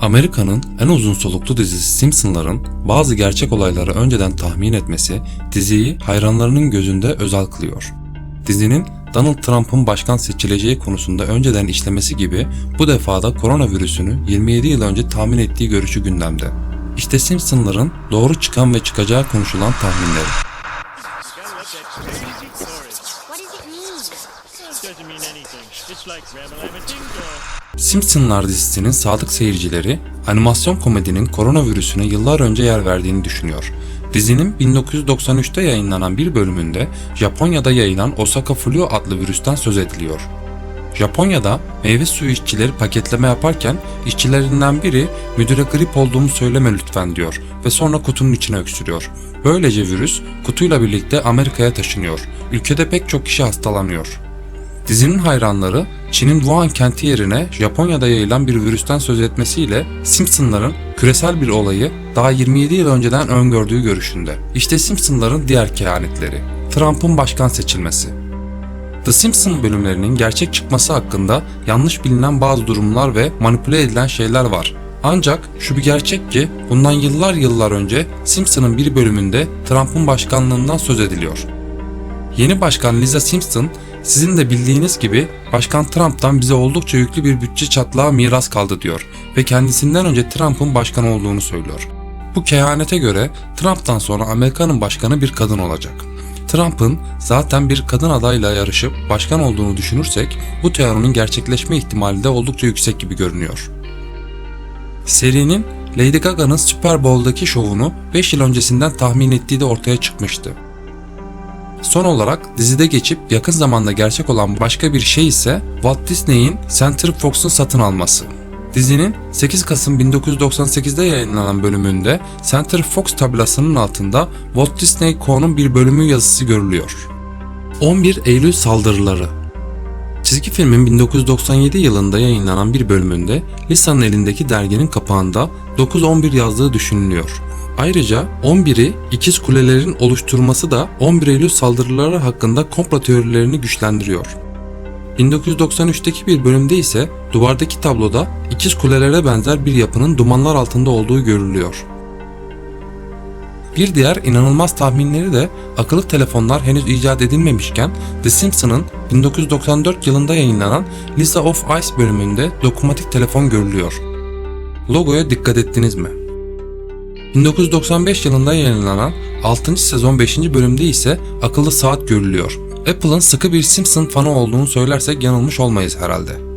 Amerika'nın en uzun soluklu dizisi Simpsonların bazı gerçek olayları önceden tahmin etmesi diziyi hayranlarının gözünde özel kılıyor. Dizinin Donald Trump'ın başkan seçileceği konusunda önceden işlemesi gibi bu defada koronavirüsünü 27 yıl önce tahmin ettiği görüşü gündemde. İşte Simpsonların doğru çıkan ve çıkacağı konuşulan tahminleri. Simpsonlar dizisinin sadık seyircileri animasyon komedinin koronavirüsüne yıllar önce yer verdiğini düşünüyor. Dizinin 1993'te yayınlanan bir bölümünde Japonya'da yayılan Osaka Flu adlı virüsten söz ediliyor. Japonya'da meyve suyu işçileri paketleme yaparken işçilerinden biri müdüre grip olduğumu söyleme lütfen diyor ve sonra kutunun içine öksürüyor. Böylece virüs kutuyla birlikte Amerika'ya taşınıyor. Ülkede pek çok kişi hastalanıyor. Dizinin hayranları Çin'in Wuhan kenti yerine Japonya'da yayılan bir virüsten söz etmesiyle Simpsonların küresel bir olayı daha 27 yıl önceden öngördüğü görüşünde. İşte Simpsonların diğer kehanetleri. Trump'ın başkan seçilmesi. The Simpsons bölümlerinin gerçek çıkması hakkında yanlış bilinen bazı durumlar ve manipüle edilen şeyler var. Ancak şu bir gerçek ki bundan yıllar yıllar önce Simpson'ın bir bölümünde Trump'ın başkanlığından söz ediliyor. Yeni başkan Lisa Simpson sizin de bildiğiniz gibi Başkan Trump'tan bize oldukça yüklü bir bütçe çatlağı miras kaldı diyor ve kendisinden önce Trump'ın başkan olduğunu söylüyor. Bu kehanete göre Trump'tan sonra Amerika'nın başkanı bir kadın olacak. Trump'ın zaten bir kadın adayla yarışıp başkan olduğunu düşünürsek bu teorinin gerçekleşme ihtimali de oldukça yüksek gibi görünüyor. Serinin Lady Gaga'nın Super Bowl'daki şovunu 5 yıl öncesinden tahmin ettiği de ortaya çıkmıştı. Son olarak dizide geçip yakın zamanda gerçek olan başka bir şey ise Walt Disney'in Century Fox'un satın alması. Dizinin 8 Kasım 1998'de yayınlanan bölümünde Century Fox tabelasının altında Walt Disney Co.'nun bir bölümü yazısı görülüyor. 11 Eylül saldırıları Çizgi filmin 1997 yılında yayınlanan bir bölümünde Lisa'nın elindeki derginin kapağında 9-11 yazdığı düşünülüyor. Ayrıca 11'i ikiz kulelerin oluşturması da 11 Eylül saldırıları hakkında komplo teorilerini güçlendiriyor. 1993'teki bir bölümde ise duvardaki tabloda ikiz kulelere benzer bir yapının dumanlar altında olduğu görülüyor. Bir diğer inanılmaz tahminleri de akıllı telefonlar henüz icat edilmemişken The Simpsons'ın 1994 yılında yayınlanan Lisa of Ice bölümünde dokunmatik telefon görülüyor. Logoya dikkat ettiniz mi? 1995 yılında yayınlanan 6. sezon 5. bölümde ise akıllı saat görülüyor. Apple'ın sıkı bir Simpson fanı olduğunu söylersek yanılmış olmayız herhalde.